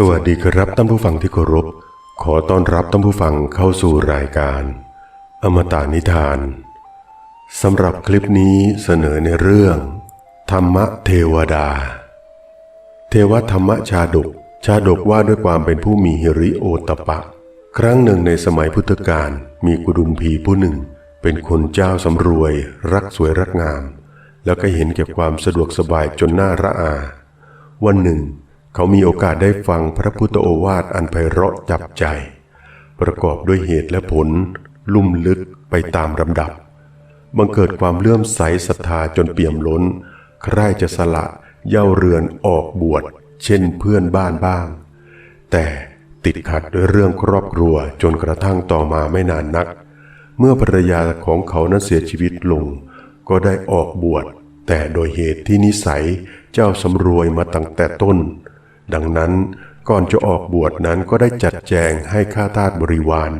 สวัสดีครับท่านผู้ฟังที่เคารพ ขอต้อนรับท่านผู้ฟังเข้าสู่รายการ อมตะนิทานสำหรับคลิปนี้เสนอในเรื่อง ธรรมเทวดา เทวธรรมชาดก ชาดกว่าด้วยความเป็นผู้มีหิริโอตปะ ครั้งหนึ่งในสมัยพุทธกาลมีกุดุมพีผู้หนึ่ง เป็นคนเจ้าสำรวย รักสวยรักงาม แล้วก็เห็นเก็บความสะดวกสบายจนน่าระอา วันหนึ่ง เขามีโอกาสได้ฟังพระพุทธโอวาทอันไพเราะจับใจ ประกอบด้วยเหตุและผล ลุ่มลึกไปตามลำดับ บังเกิดความเลื่อมใสศรัทธาจนเปี่ยมล้น ใคร่จะสละเย่าเรือนออกบวชเช่นเพื่อนบ้านบ้าง แต่ติดขัดด้วยเรื่องครอบครัวจนกระทั่งต่อมาไม่นานนัก เมื่อภรรยาของเขานั้นเสียชีวิตลง ก็ได้ออกบวชแต่โดยเหตุที่นิสัยเจ้าสำรวยมาตั้งแต่ต้น ดังนั้นก่อนจะออกบวชนั้นก็ได้จัดแจงให้ข้าทาสบริวาร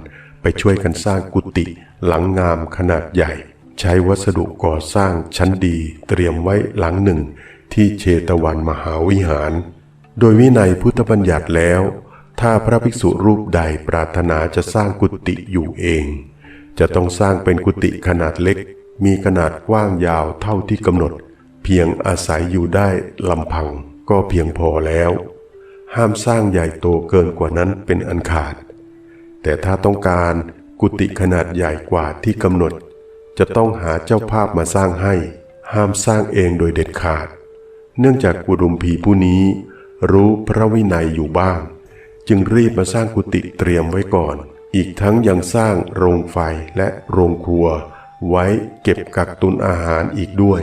ไปช่วยกันสร้างกุฏิหลังงามขนาดใหญ่ ใช้วัสดุก่อสร้างชั้นดีเตรียมไว้หลังหนึ่ง ที่เชตวันมหาวิหาร โดยวินัยพุทธบัญญัติแล้ว ถ้าพระภิกษุรูปใดปรารถนาจะสร้างกุฏิอยู่เอง จะต้องสร้างเป็นกุฏิขนาดเล็ก มีขนาดกว้างยาวเท่าที่กำหนด เพียงอาศัยอยู่ได้ลำพังก็เพียงพอแล้ว ห้ามสร้างใหญ่โตเกินกว่านั้นเป็นอันขาด แต่ถ้าต้องการกุฏิขนาดใหญ่กว่าที่กำหนด จะต้องหาเจ้าภาพมาสร้างให้ ห้ามสร้างเองโดยเด็ดขาด เนื่องจากกุดุมพีผู้นี้ รู้พระวินัยอยู่บ้าง จึงรีบมาสร้างกุฏิเตรียมไว้ก่อน อีกทั้งยังสร้างโรงไฟและโรงครัว ไว้เก็บกักตุนอาหารอีกด้วย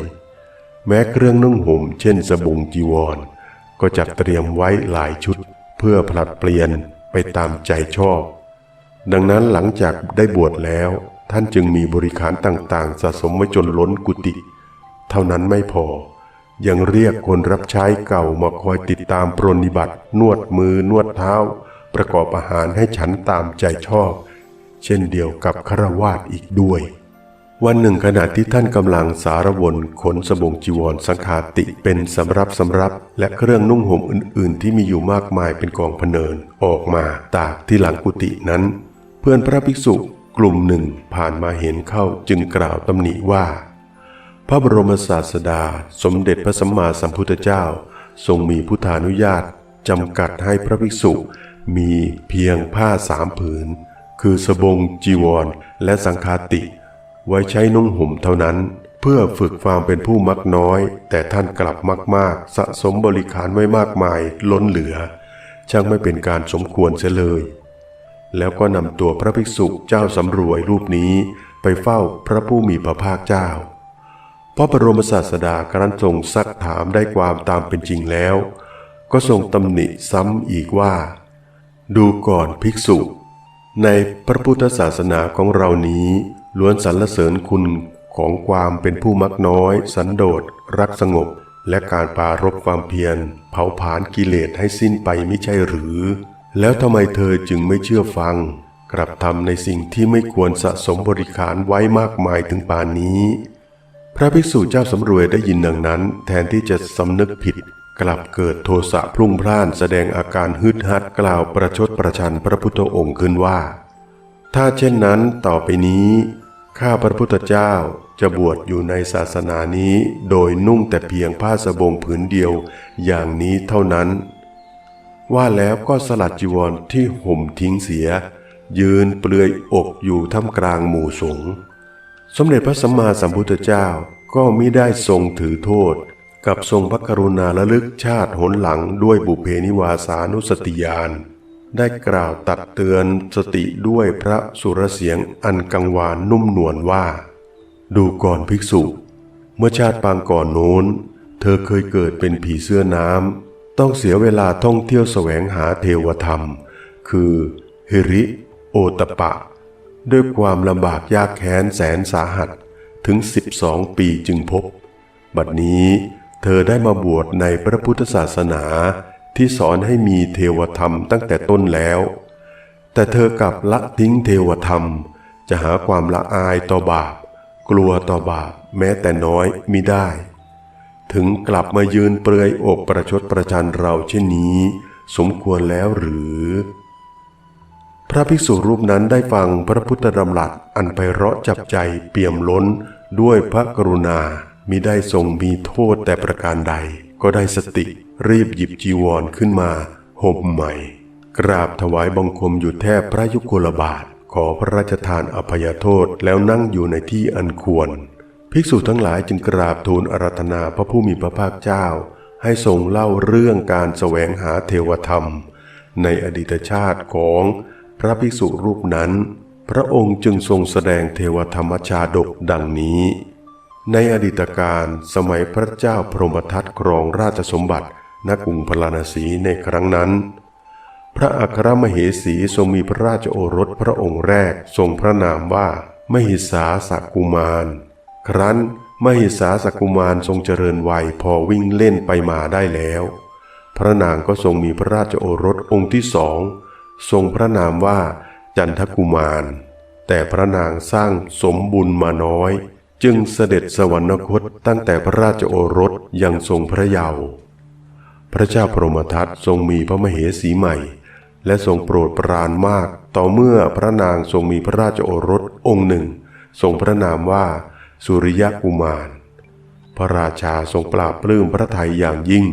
แม้เครื่องนุ่งห่มเช่นสบงจีวร ก็จัดเตรียมไว้หลายชุดเพื่อผลัดเปลี่ยนไปตามใจชอบ ดังนั้นหลังจากได้บวชแล้ว ท่านจึงมีบริขารต่างๆ สะสมไว้จนล้นกุฏิเท่านั้นไม่พอ ยังเรียกคนรับใช้เก่ามาคอยติดตามปรนนิบัติ นวดมือนวดเท้า ประกอบอาหารให้ฉันตามใจชอบ เช่นเดียวกับคาวาสอีกด้วย วันหนึ่งขณะที่ท่านกำลังสารวนขนสบงจีวรสังฆาติเป็นสำรับสำรับ และเครื่องนุ่งห่มอื่น ๆ ที่มีอยู่มากมายเป็นกองพเนิน ออกมาตากที่หลังกุฏินั้น เพื่อนพระภิกษุกลุ่มหนึ่งผ่านมาเห็นเข้าจึงกล่าวตำหนิว่า พระบรมศาสดาสมเด็จพระสัมมาสัมพุทธเจ้า ทรงมีพุทธานุญาตจำกัดให้พระภิกษุ มีเพียงผ้าสามผืน คือสบงจีวร และสังฆาติ ไว้ใช้นุ่งห่มเท่านั้น เพื่อฝึกความเป็นผู้มักน้อย แต่ท่านกลับมาก ๆ สะสมบริขารไว้มากมายล้นเหลือ ช่างไม่เป็นการสมควรเสียเลย แล้วก็นำตัวพระภิกษุเจ้าสำรวยรูปนี้ไปเฝ้าพระผู้มีพระภาคเจ้าพระบรมศาสดาครั้นทรงซักถามได้ความตามเป็นจริงแล้ว ก็ทรงตำหนิซ้ำอีกว่า ดูก่อนภิกษุ ในพระพุทธศาสนาของเรานี้ ล้วนสรรเสริญคุณของความเป็นผู้มักน้อย สันโดษ รักสงบ และการปรารบความเพียร เผาผลาญกิเลสให้สิ้นไปไม่ใช่หรือ แล้วทำไมเธอจึงไม่เชื่อฟัง กลับทำในสิ่งที่ไม่ควรสะสมบริขารไว้มากมายถึงป่านนี้ พระภิกษุเจ้าสำรวยได้ยินดังนั้น แทนที่จะสำนึกผิด กลับเกิดโทสะพรุ่งพล่านแสดงอาการฮึดฮัดกล่าวประชดประชันพระพุทธองค์ขึ้นว่า ถ้าเช่นนั้นต่อไปนี้ ข้าพระพุทธเจ้าจะบวชอยู่ในศาสนานี้โดยนุ่งแต่เพียงผ้าสบงผืนเดียวอย่างนี้เท่านั้น ว่าแล้วก็สลัดจีวรที่ห่มทิ้งเสีย ยืนเปลือยอกอยู่ท่ามกลางหมู่สงฆ์สมเด็จพระสัมมาสัมพุทธเจ้าก็มิได้ทรงถือโทษ กับทรงพระกรุณาระลึกชาติหนหลังด้วยบุเพนิวาสานุสติญาณ ได้กล่าวตัดเตือนสติด้วยพระสุรเสียงอันกังวานนุ่มนวลว่า ดูก่อนภิกษุ เมื่อชาติปางก่อนโน้น เธอเคยเกิดเป็นผีเสื้อน้ำต้องเสียเวลาท่องเที่ยวแสวงหาเทวธรรม คือฮิริ โอตปะ ด้วยความลำบากยากแค้นแสนสาหัสถึง 12 ปีจึงพบ บัดนี้เธอได้มาบวชในพระพุทธศาสนา ที่สอนให้มีเทวธรรมตั้งแต่ต้นแล้ว แต่เธอกลับละทิ้งเทวธรรม จะหาความละอายต่อบาป กลัวต่อบาปแม้แต่น้อยมิได้ ถึงกลับมายืนเปลือยอกประชดประชันเราเช่นนี้ สมควรแล้วหรือ พระภิกษุรูปนั้นได้ฟังพระพุทธดำรัสอันไพเราะจับใจเปี่ยมล้นด้วยพระกรุณามิได้ทรงมีโทษแต่ประการใด ก็ได้สติรีบหยิบจีวรขึ้นมาห่มใหม่ กราบถวายบังคมอยู่แทบพระยุคลบาทขอพระราชทานอภัยโทษแล้วนั่งอยู่ในที่อันควร ภิกษุทั้งหลายจึงกราบทูลอารัธนาพระผู้มีพระภาคเจ้า ให้ทรงเล่าเรื่องการแสวงหาเทวธรรม ในอดีตชาติของพระภิกษุรูปนั้น พระองค์จึงทรงแสดงเทวธรรมชาดกดังนี้ ในอดีตการสมัยพระเจ้าพรหมทัตครองราชสมบัติณกรุงพาราณสีในครั้งนั้น พระอัครมเหสีทรงมีพระราชโอรสพระองค์แรกทรงพระนามว่า มหิสาสกุมาร ครั้นมหิสาสกุมารทรงเจริญวัยพอวิ่งเล่นไปมาได้แล้ว พระนางก็ทรงมีพระราชโอรสองค์ที่สองทรงพระนามว่าจันทกุมาร แต่พระนางสร้างสมบุญมาน้อย จึงเสด็จสวรรคตตั้งแต่พระราชโอรสยังทรงพระเยาว์ พระเจ้าพรหมทัตทรงมีพระมเหสีใหม่ และทรงโปรดปรานมาก ต่อเมื่อพระนางทรงมีพระราชโอรสองค์หนึ่ง ทรงพระนามว่าสุริยกุมาร พระราชาทรงปราบปลื้มพระทัยอย่างยิ่ง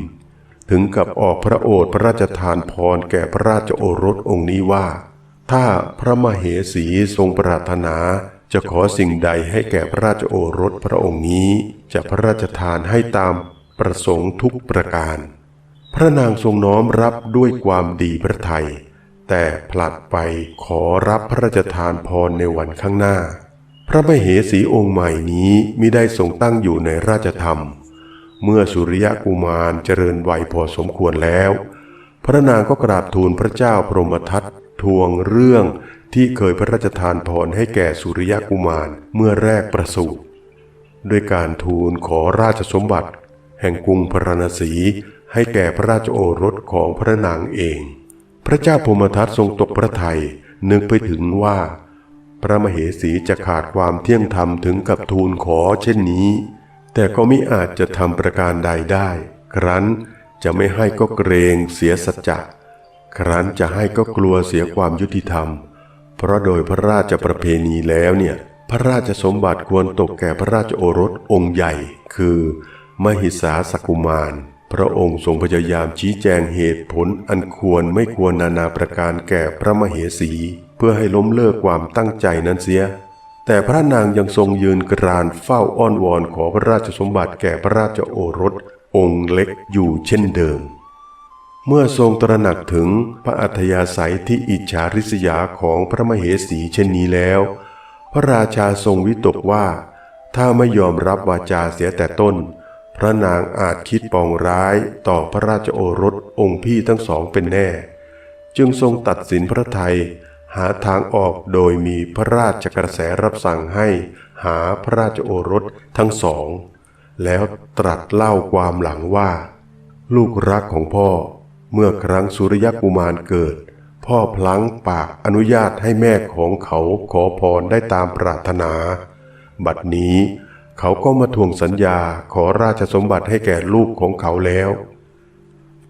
ถึงกับออกพระโอษฐ์พระราชทานพรแก่พระราชโอรสองค์นี้ว่า ถ้าพระมเหสีทรงปรารถนา จะขอสิ่งใดให้แก่พระราชโอรสพระองค์นี้ จะพระราชทานให้ตามประสงค์ทุกประการ พระนางทรงน้อมรับด้วยความดีพระทัยแต่ผลัดไปขอรับพระราชทานพรในวันข้างหน้า พระมเหสีองค์ใหม่นี้มิได้ทรงตั้งอยู่ในราชธรรม เมื่อสุริยะกุมารเจริญวัยพอสมควรแล้ว พระนางก็กราบทูลพระเจ้าพรหมทัต ทวงเรื่องที่เคยพระราชทานพรให้แก่สุริยกุมารเมื่อแรกประสูติด้วยการทูลขอราชสมบัติ แห่งกรุงพราณสีให้แก่พระราชโอรสของพระนางเอง พระเจ้าพมทัตทรงตกพระทัยนึกไปถึงว่า พระมเหสีจะขาดความเที่ยงธรรมถึงกับทูลขอเช่นนี้ แต่ก็มิอาจจะทำประการใดได้ ครั้นจะไม่ให้ก็เกรงเสียสัจจะ ครั้นจะให้ก็กลัวเสียความยุติธรรม เพราะโดยพระราชประเพณีแล้วเนี่ย พระราชสมบัติควรตกแก่พระราชโอรสองค์ใหญ่ คือ มหิสาสกุมาร พระองค์ทรงพยายามชี้แจงเหตุผลอันควรไม่ควรนานาประการแก่พระมเหสี เพื่อให้ล้มเลิกความตั้งใจนั้นเสีย แต่พระนางยังทรงยืนกรานเฝ้าอ้อนวอนขอพระราชสมบัติแก่พระราชโอรสองค์เล็กอยู่เช่นเดิม เมื่อทรงตระหนักถึงพระอัธยาศัยที่อิจฉาริษยาของพระมเหสีเช่นนี้แล้ว พระราชาทรงวิตกว่า ถ้าไม่ยอมรับวาจาเสียแต่ต้น พระนางอาจคิดปองร้ายต่อพระราชโอรสองค์พี่ทั้งสองเป็นแน่ จึงทรงตัดสินพระไทยหาทางออกโดยมีพระราชกระแสรับสั่งให้หาพระราชโอรสทั้งสอง แล้วตรัสเล่าความหลังว่า ลูกรักของพ่อ เมื่อครั้งสุริยกุมารเกิด พ่อพลั้งปากอนุญาตให้แม่ของเขาขอพรได้ตามปรารถนา บัดนี้เขาก็มาทวงสัญญาขอราชสมบัติให้แก่ลูกของเขาแล้ว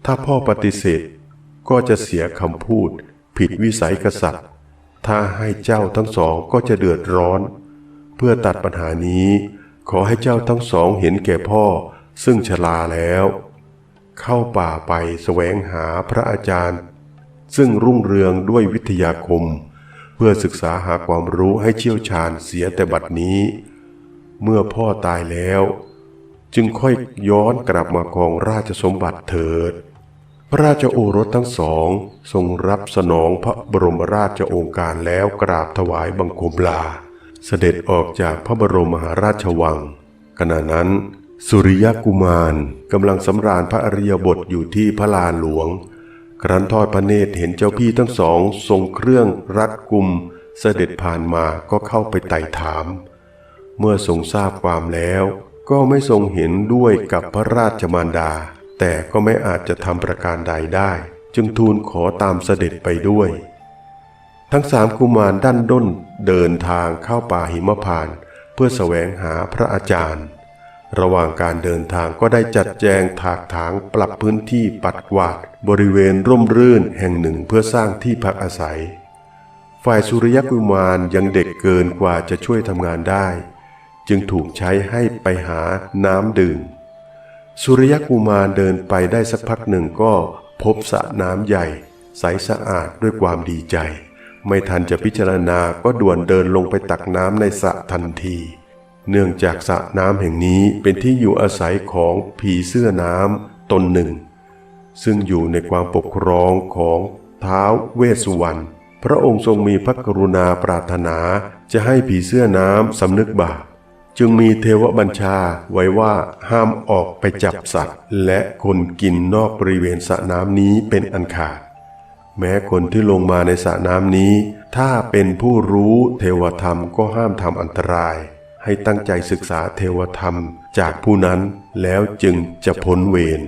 ถ้าพ่อปฏิเสธก็จะเสียคำพูด ผิดวิสัยกษัตริย์ ถ้าให้เจ้าทั้งสองก็จะเดือดร้อน เพื่อตัดปัญหานี้ ขอให้เจ้าทั้งสองเห็นแก่พ่อซึ่งชราแล้ว เข้าป่าไปแสวงหาพระอาจารย์ ซึ่งรุ่งเรืองด้วยวิทยาคม เพื่อศึกษาหาความรู้ให้เชี่ยวชาญเสียแต่บัดนี้ เมื่อพ่อตายแล้ว จึงค่อยย้อนกลับมาครองราชสมบัติเถิด พระราชโอรสทั้งสองทรงรับสนองพระบรมราชโองการแล้วกราบถวายบังคมลา เสด็จออกจากพระบรมมหาราชวังขณะนั้น สุริยกุมารกำลังสำราญพระอริยบทอยู่ที่พระลานหลวง ครั้นทอดพระเนตรเห็นเจ้าพี่ทั้งสองทรงเครื่องรัดกุม เสด็จผ่านมาก็เข้าไปไต่ถาม เมื่อทรงทราบความแล้ว ก็ไม่ทรงเห็นด้วยกับพระราชมารดา แต่ก็ไม่อาจจะทำประการใดได้ จึงทูลขอตามเสด็จไปด้วย ทั้งสามกุมารด้านด้นเดินทางเข้าป่าหิมพานต์เพื่อแสวงหาพระอาจารย์ ระหว่างการเดินทางก็ได้จัดแจงถากถางปรับพื้นที่ปัดกวาด บริเวณร่มรื่นแห่งหนึ่งเพื่อสร้างที่พักอาศัย ฝ่ายสุริยกุมารยังเด็กเกินกว่าจะช่วยทำงานได้ จึงถูกใช้ให้ไปหาน้ำดื่ม สุริยกุมารเดินไปได้สักพักหนึ่งก็พบสระน้ำใหญ่ ใสสะอาดด้วยความดีใจ ไม่ทันจะพิจารณาก็ด่วนเดินลงไปตักน้ำในสระทันที เนื่องจากสระน้ำแห่งนี้เป็นที่อยู่อาศัยของผีเสื้อน้ำตนหนึ่ง ซึ่งอยู่ในความปกครองของท้าวเวสสุวรรณพระองค์ทรงมีพระกรุณาปรารถนาจะให้ผีเสื้อน้ำสำนึกบาปจึงมีเทวบัญชาไว้ว่าห้ามออกไปจับสัตว์ และคนกินนอกบริเวณสระน้ำนี้เป็นอันขาด แม้คนที่ลงมาในสระน้ำนี้ ถ้าเป็นผู้รู้เทวธรรมก็ห้ามทำอันตราย ให้ตั้งใจศึกษาเทวธรรมจากผู้นั้นแล้วจึงจะพ้นเวร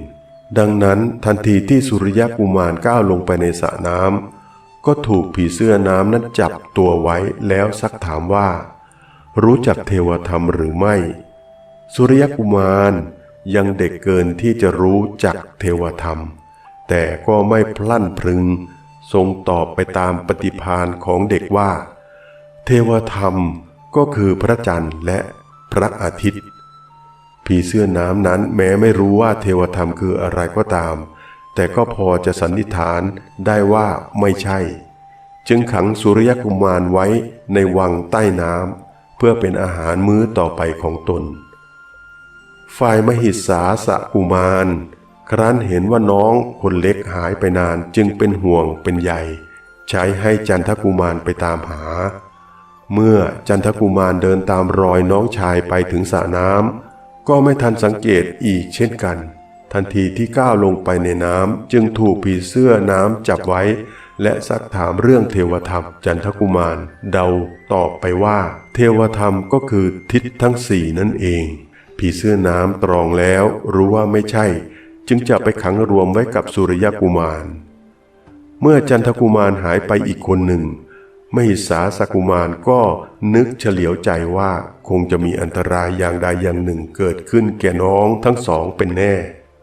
ดังนั้นทันทีที่สุริยกุมารก้าวลงไปในสระน้ำก็ถูกผีเสื้อน้ำนั้นจับตัวไว้แล้วซักถามว่า รู้จักเทวธรรมหรือไม่ สุริยกุมารยังเด็กเกินที่จะรู้จักเทวธรรม แต่ก็ไม่พลั่นพรึง ทรงตอบไปตามปฏิภาณของเด็กว่า เทวธรรม ก็คือพระจันทร์และพระอาทิตย์ ผีเสื้อน้ำนั้นแม้ไม่รู้ว่าเทวธรรมคืออะไรก็ตาม แต่ก็พอจะสันนิษฐานได้ว่าไม่ใช่ จึงขังสุริยกุมารไว้ในวังใต้น้ำเพื่อเป็นอาหารมื้อต่อไปของตน ฝ่ายมหิสาสะกุมาร ครั้นเห็นว่าน้องคนเล็กหายไปนานจึงเป็นห่วงเป็นใยใช้ให้จันทกุมารไปตามหา เมื่อจันทกุมารเดินตามรอยน้องชายไปถึงสระน้ำก็ไม่ทันสังเกตอีกเช่นกัน ทันทีที่ก้าวลงไปในน้ำจึงถูกผีเสื้อน้ำจับไว้ และซักถามเรื่องเทวธรรม จันทกุมารเดาตอบไปว่า เทวธรรมก็คือทิศทั้งสี่นั่นเอง ผีเสื้อน้ำตรองแล้วรู้ว่าไม่ใช่ จึงจะไปขังรวมไว้กับสุริยกุมาร เมื่อจันทกุมารหายไปอีกคนหนึ่ง มหิสาสกุมารก็นึกเฉลียวใจว่าคงจะมีอันตรายอย่างใดอย่างหนึ่งเกิดขึ้นแก่น้องทั้งสองเป็นแน่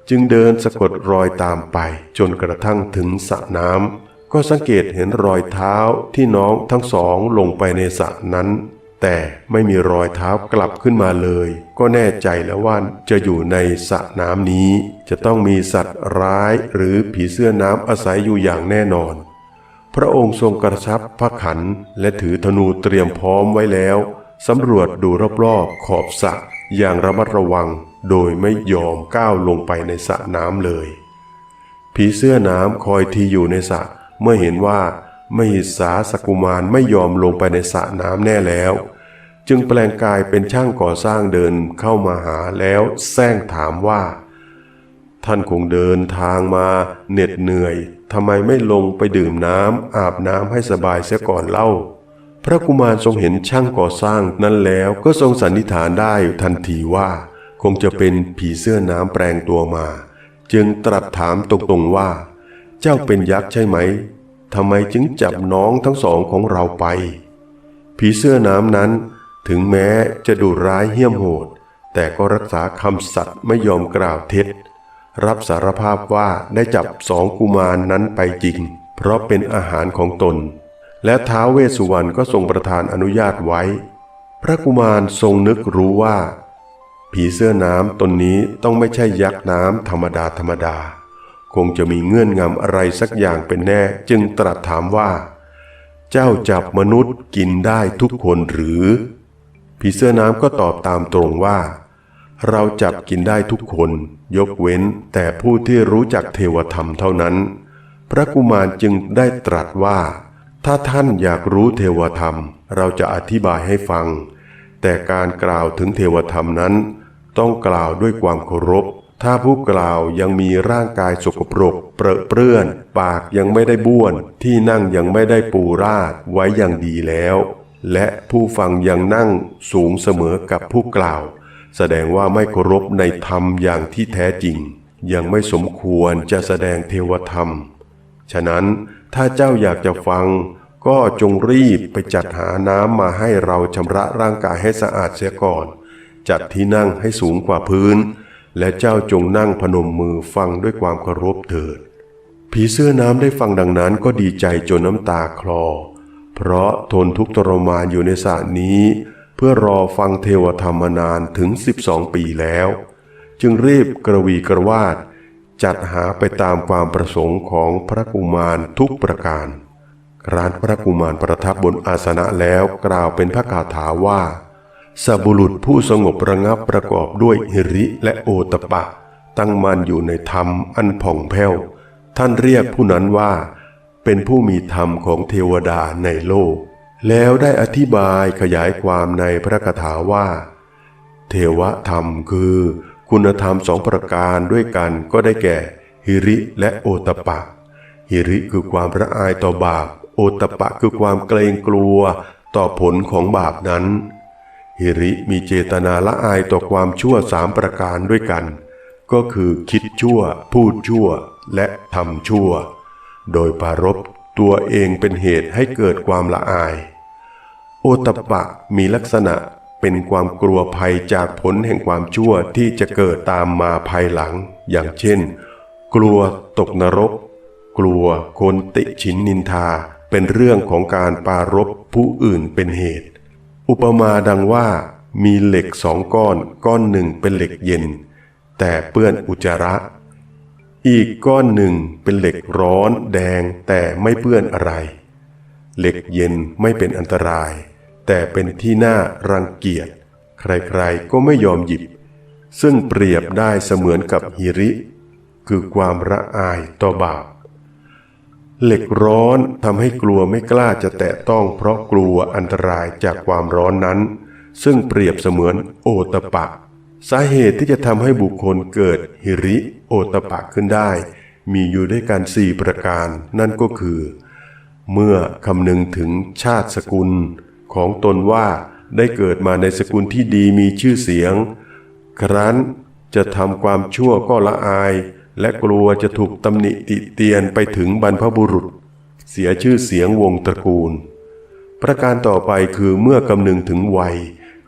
จึงเดินสะกดรอยตามไป จนกระทั่งถึงสระน้ำก็สังเกตเห็นรอยเท้าที่น้องทั้งสองลงไปในสระนั้น แต่ไม่มีรอยเท้ากลับขึ้นมาเลย ก็แน่ใจแล้วว่าจะอยู่ในสระน้ำนี้ จะต้องมีสัตว์ร้ายหรือผีเสื้อน้ำอาศัยอยู่อย่างแน่นอน พระองค์ทรงกระชับพระขันและถือธนูเตรียมพร้อมไว้แล้วสำรวจดูรอบๆขอบสระอย่างระมัดระวังโดยไม่ยอมก้าวลงไปในสระน้ำเลย ผีเสื้อน้ำคอยทีอยู่ในสระเมื่อเห็นว่า มหิสาสกุมารไม่ยอมลงไปในสระน้ำแน่แล้ว จึงแปลงกายเป็นช่างก่อสร้างเดินเข้ามาหาแล้วแซงถามว่า ท่านคงเดินทางมาเหน็ดเหนื่อยทำไมไม่ลงไปดื่มน้ำอาบน้ำให้สบายเสียก่อนเล่า พระกุมารทรงเห็นช่างก่อสร้างนั้นแล้วก็ทรงสันนิษฐานได้ทันทีว่า คงจะเป็นผีเสื้อน้ำแปลงตัวมา จึงตรัสถามตรงๆว่า เจ้าเป็นยักษ์ใช่ไหมทำไมจึงจับน้องทั้งสองของเราไป ผีเสื้อน้ำนั้น ถึงแม้จะดุร้ายเหี้ยมโหด แต่ก็รักษาคำสัตย์ไม่ยอมกล่าวเท็จ รับสารภาพว่าได้จับสองกุมารนนั้นไปจริง เพราะเป็นอาหารของตน และท้าวเวสสุวรรณก็ทรงประทานอนุญาตไว้ พระกุมารทรงนึกรู้ว่า ผีเสื้อน้ำตนนี้ต้องไม่ใช่ยักษ์น้ำธรรมดาธรรมดา คงจะมีเงื่อนงำอะไรสักอย่างเป็นแน่จึงตรัสถามว่า เจ้าจับมนุษย์กินได้ทุกคนหรือ ผีเสื้อน้ำก็ตอบตามตรงว่า เราจับกินได้ทุกคน ยกเว้นแต่ผู้ที่รู้จักเทวธรรมเท่านั้น พระกุมารจึงได้ตรัสว่า ถ้าท่านอยากรู้เทวธรรม เราจะอธิบายให้ฟัง แต่การกล่าวถึงเทวธรรมนั้น ต้องกล่าวด้วยความเคารพ ถ้าผู้กล่าวยังมีร่างกายสกปรก เปรอะเปื้อน ปากยังไม่ได้บ้วน ที่นั่งยังไม่ได้ปูราดไว้อย่างดีแล้ว และผู้ฟังยังนั่งสูงเสมอกับผู้กล่าว แสดงว่าไม่เคารพในธรรมอย่างที่แท้จริง ยังไม่สมควรจะแสดงเทวธรรม ฉะนั้นถ้าเจ้าอยากจะฟัง ก็จงรีบไปจัดหาน้ำมาให้เราชำระร่างกายให้สะอาดเสียก่อน จัดที่นั่งให้สูงกว่าพื้น และเจ้าจงนั่งพนมมือฟังด้วยความเคารพเถิด ผีเสื้อน้ำได้ฟังดังนั้นก็ดีใจจนน้ำตาคลอ เพราะทนทุกข์ทรมานอยู่ในสระนี้ พื่อรอฟังเทวธรรมมานานถึง 12 ปีแล้ว จึงรีบกระวีกระวาด จัดหาไปตามความประสงค์ของพระกุมารทุกประการคร้านพระกุมารประทับบนอาสนะแล้วกล่าวเป็นพระคาถาว่าสบุรุษผู้สงบระงับประกอบด้วยหิริและโอตปะ ตั้งมั่นอยู่ในธรรมอันผ่องแผ้ว ท่านเรียกผู้นั้นว่า เป็นผู้มีธรรมของเทวดาในโลก แล้วได้อธิบายขยายความในพระคาถาว่า เทวธรรมคือ คุณธรรมสองประการด้วยกันก็ได้แก่ หิริและโอตปะ หิริคือความระอายต่อบาป โอตปะคือความเกรงกลัวต่อผลของบาปนั้น หิริมีเจตนาละอายต่อความชั่วสามประการด้วยกัน ก็คือคิดชั่ว พูดชั่ว และทำชั่ว โดยปารบ ตัวเองเป็นเหตุให้เกิดความละอาย โอตปะมีลักษณะเป็นความกลัวภัยจากผลแห่งความชั่วที่จะเกิดตามมาภายหลัง อย่างเช่น กลัวตกนรก กลัวคนติฉินนินทา เป็นเรื่องของการปารบผู้อื่นเป็นเหตุ อุปมาดังว่ามีเหล็กสองก้อน ก้อนหนึ่งเป็นเหล็กเย็น แต่เปื้อนอุจจาระ อีกก้อนหนึ่งเป็นเหล็กร้อนแดงแต่ไม่เปื้อนอะไร เหล็กเย็นไม่เป็นอันตราย แต่เป็นที่น่ารังเกียจ ใครๆก็ไม่ยอมหยิบ ซึ่งเปรียบได้เสมือนกับหิริ คือความระอายต่อบาป เหล็กร้อนทำให้กลัวไม่กล้าจะแตะต้องเพราะกลัวอันตรายจากความร้อนนั้น ซึ่งเปรียบเสมือนโอตปะ สาเหตุที่จะทำให้บุคคลเกิดหิริ โอตปะขึ้นได้ มีอยู่ด้วยกันสี่ประการ นั่นก็คือ เมื่อคำนึงถึงชาติสกุล ของตนว่าได้เกิดมาในสกุลที่ดีมีชื่อเสียง ครั้นจะทำความชั่วก็ละอาย และกลัวจะถูกตำหนิติเตียนไปถึงบรรพบุรุษ เสียชื่อเสียงวงตระกูล ประการต่อไปคือเมื่อกำนึงถึงวัย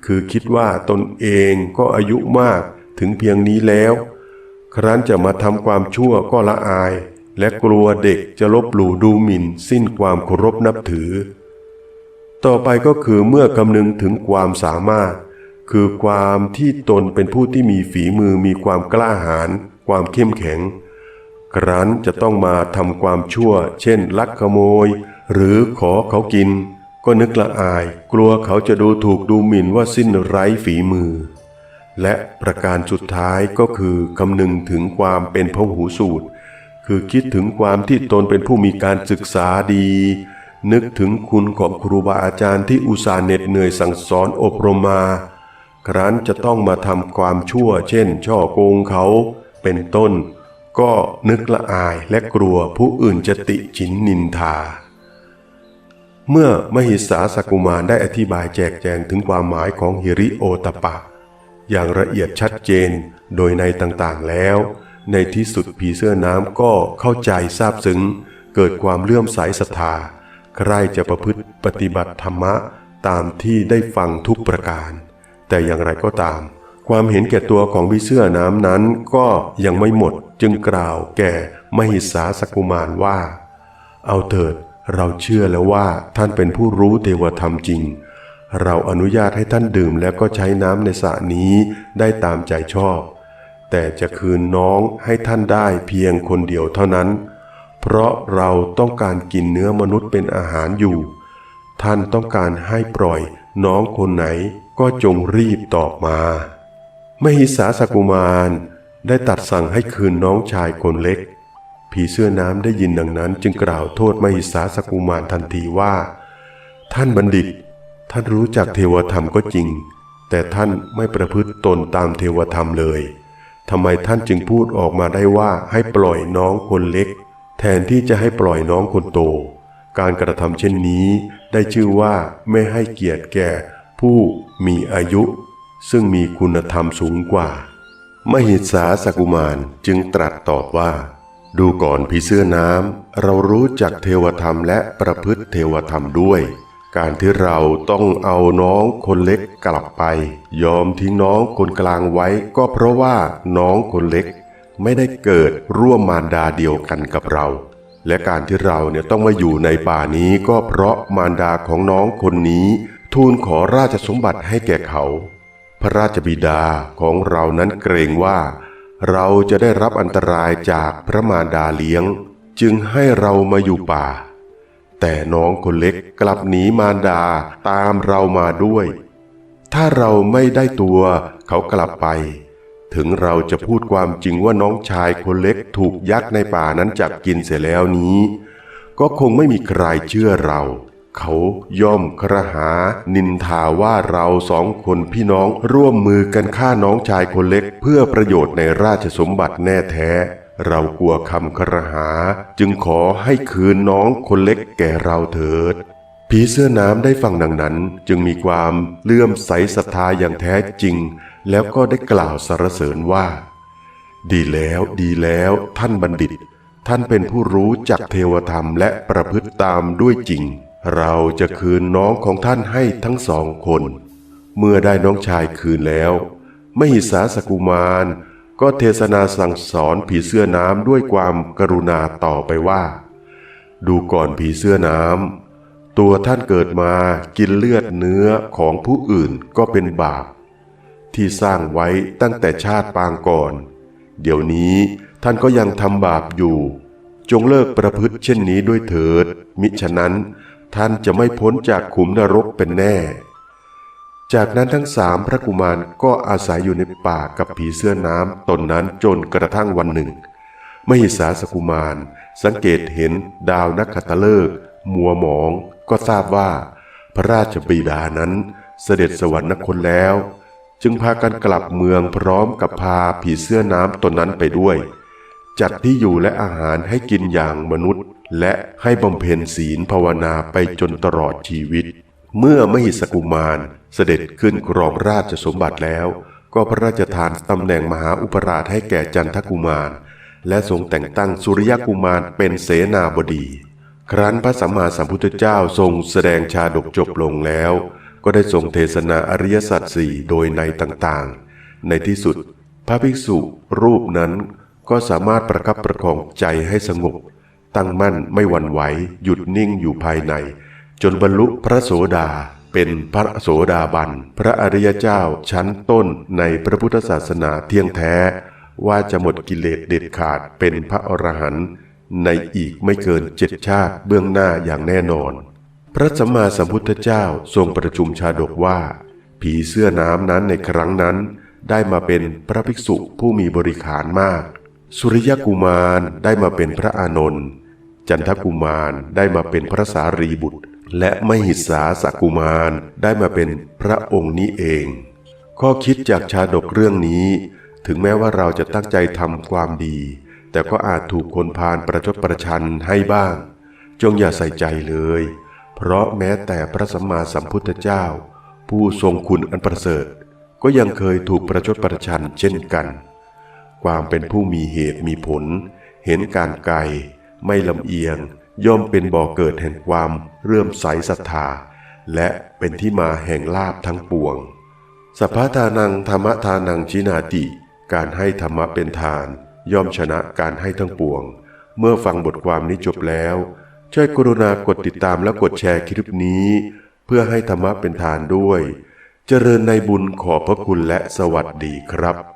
คือคิดว่าตนเองก็อายุมากถึงเพียงนี้แล้ว ครั้นจะมาทำความชั่วก็ละอาย และกลัวเด็กจะลบหลู่ดูหมิ่น สิ้นความเคารพนับถือ ต่อไปก็คือเมื่อกำนึงถึงความสามารถ คือความที่ตนเป็นผู้ที่มีฝีมือมีความกล้าหาญความเข้มแข็ง ครั้นจะต้องมาทำความชั่ว เช่น ลักขโมย หรือขอเขากิน ก็นึกละอาย กลัวเขาจะดูถูกดูหมิ่นว่าสิ้นไร้ฝีมือ และประการสุดท้ายก็คือคำนึงถึงความเป็นพหูสูตร คือคิดถึงความที่ตนเป็นผู้มีการศึกษาดี นึกถึงคุณของครูบาอาจารย์ที่อุตส่าห์เหน็ดเหนื่อยสั่งสอนอบรมมา ครั้นจะต้องมาทำความชั่ว เช่น ช่อโกงเขาเป็นต้น ก็นึกละอายและกลัวผู้อื่นจะติฉินนินทา เมื่อมหิสาสกุมารได้อธิบายแจกแจงถึงความหมายของหิริโอตปะ อย่างละเอียดชัดเจนโดยในต่างๆแล้ว ในที่สุดผีเสื้อน้ำก็เข้าใจซาบซึ้ง เกิดความเลื่อมใสศรัทธาใครจะประพฤติปฏิบัติธรรมะตามที่ได้ฟังทุกประการ แต่อย่างไรก็ตาม ความเห็นแก่ตัวของผีเสื้อน้ำนั้นก็ยังไม่หมดจึงกล่าวแก่มหิสาสกุมารว่า เอาเถิดเราเชื่อแล้วว่าท่านเป็นผู้รู้เทวธรรมจริง เราอนุญาตให้ท่านดื่มแล้วก็ใช้น้ำในสระนี้ได้ตามใจชอบ แต่จะคืนน้องให้ท่านได้เพียงคนเดียวเท่านั้น เพราะเราต้องการกินเนื้อมนุษย์เป็นอาหารอยู่ ท่านต้องการให้ปล่อยน้องคนไหนก็จงรีบตอบมามหิสาสกุมารได้ตัดสั่งให้คืนน้องชายคนเล็ก ผีเสื้อน้ำได้ยินดังนั้นจึงกล่าวโทษมหิสาสกุมารทันทีว่า ท่านบัณฑิต ท่านรู้จักเทวธรรมก็จริง แต่ท่านไม่ประพฤติตนตามเทวธรรมเลยทำไมท่านจึงพูดออกมาได้ว่าให้ปล่อยน้องคนเล็ก แทนที่จะให้ปล่อยน้องคนโต การกระทำเช่นนี้ ได้ชื่อว่าไม่ให้เกียรติแก่ ผู้มีอายุ ซึ่งมีคุณธรรมสูงกว่า มหิสาสกุมารจึงตรัสตอบว่า ดูก่อนพี่เสื้อน้ำเรารู้จักเทวธรรมและประพฤติเทวธรรมด้วย การที่เราต้องเอาน้องคนเล็กกลับไป ยอมทิ้งน้องคนกลางไว้ ก็เพราะว่าน้องคนเล็ก ไม่ได้เกิดร่วมมารดาเดียวกันกับเรา และการที่เราเนี่ยต้องมาอยู่ในป่านี้ก็เพราะมารดาของน้องคนนี้ ทูลขอราชสมบัติให้แก่เขา พระราชบิดาของเรานั้นเกรงว่า เราจะได้รับอันตรายจากพระมารดาเลี้ยง จึงให้เรามาอยู่ป่า แต่น้องคนเล็กกลับหนีมารดาตามเรามาด้วย ถ้าเราไม่ได้ตัวเขากลับไป ถึงเราจะพูดความจริงว่าน้องชายคนเล็กถูกยักษ์ในป่านั้นจับกินเสียแล้วนี้ ก็คงไม่มีใครเชื่อเรา เขาย่อมครหานินทาว่าเราสองคนพี่น้องร่วมมือกันฆ่าน้องชายคนเล็กเพื่อประโยชน์ในราชสมบัติแน่แท้ เรากลัวคำครหาจึงขอให้คืนน้องคนเล็กแก่เราเถิด ผีเสื้อน้ำได้ฟังดังนั้นจึงมีความเลื่อมใสศรัทธาอย่างแท้จริง แล้วก็ได้กล่าวสรรเสริญว่า ดีแล้วดีแล้วท่านบัณฑิต ท่านเป็นผู้รู้จักเทวธรรมและประพฤติตามด้วยจริง เราจะคืนน้องของท่านให้ทั้งสองคน เมื่อได้น้องชายคืนแล้ว มหิสาสกุมาร ก็เทศนาสั่งสอนผีเสื้อน้ำด้วยความกรุณาต่อไปว่า ดูก่อนผีเสื้อน้ำตัวท่านเกิดมากินเลือดเนื้อของผู้อื่นก็เป็นบาป ที่สร้างไว้ตั้งแต่ชาติปางก่อน เดี๋ยวนี้ท่านก็ยังทำบาปอยู่ จงเลิกประพฤติเช่นนี้ด้วยเถิด มิฉะนั้นท่านจะไม่พ้นจากขุมนรกเป็นแน่ จากนั้นทั้งสามพระกุมารก็อาศัยอยู่ในป่ากับผีเสื้อน้ำตนนั้นจนกระทั่งวันหนึ่ง มหิสาสกุมาร สังเกตเห็นดาวนักขัตฤกษ์มัวหมองก็ทราบว่า พระราชบิดานั้นเสด็จสวรรคตแล้ว จึงพากันกลับเมืองพร้อมกับพาผีเสื้อน้ำตนนั้นไปด้วย จัดที่อยู่และอาหารให้กินอย่างมนุษย์ และให้บำเพ็ญศีลภาวนาไปจนตลอดชีวิต เมื่อมหิสกุมาร เสด็จขึ้นครองราชสมบัติแล้ว ก็พระราชทานตำแหน่งมหาอุปราชให้แก่จันทกุมาร และทรงแต่งตั้งสุริยกุมารเป็นเสนาบดี ครั้นพระสัมมาสัมพุทธเจ้าทรงแสดงชาดกจบลงแล้ว ก็ได้ทรงเทศนาอริยสัจสี่โดยในต่างๆ ในที่สุด พระภิกษุรูปนั้นก็สามารถประคับประคองใจให้สงบ ตั้งมั่นไม่หวั่นไหวหยุดนิ่งอยู่ภายใน จนบรรลุพระโสดา เป็นพระโสดาบัน พระอริยเจ้าชั้นต้นในพระพุทธศาสนาเที่ยงแท้ ว่าจะหมดกิเลสเด็ดขาดเป็นพระอรหันต์ในอีกไม่เกินเจ็ดชาติเบื้องหน้าอย่างแน่นอน พระสัมมาสัมพุทธเจ้าทรงประชุมชาดกว่า ผีเสื้อน้ำนั้นในครั้งนั้น ได้มาเป็นพระภิกษุผู้มีบริขารมาก สุริยกุมารได้มาเป็นพระอานนท์จันทกุมารได้มาเป็นพระสารีบุตร และมหิสาสักุมารได้มาเป็นพระองค์นี้เอง ข้อคิดจากชาดกเรื่องนี้ ถึงแม้ว่าเราจะตั้งใจทำความดี แต่ก็อาจถูกคนพาลประชดประชันให้บ้าง จงอย่าใส่ใจเลย เพราะแม้แต่พระสัมมาสัมพุทธเจ้า ผู้ทรงคุณอันประเสริฐ ก็ยังเคยถูกประชดประชันเช่นกัน ความเป็นผู้มีเหตุมีผล เห็นการไกลไม่ลำเอียง ย่อมเป็นบ่อเกิดแห่งความเรื่อมใสศรัทธา และเป็นที่มาแห่งลาภทั้งปวง สัพพทานังธรรมทานังชินาติ การให้ธรรมะเป็นทาน ย่อมชนะการให้ทั้งปวง เมื่อฟังบทความนี้จบแล้ว ช่วยกรุณากดติดตามและกดแชร์คลิปนี้ เพื่อให้ธรรมะเป็นทานด้วย เจริญในบุญขอพระคุณและสวัสดีครับ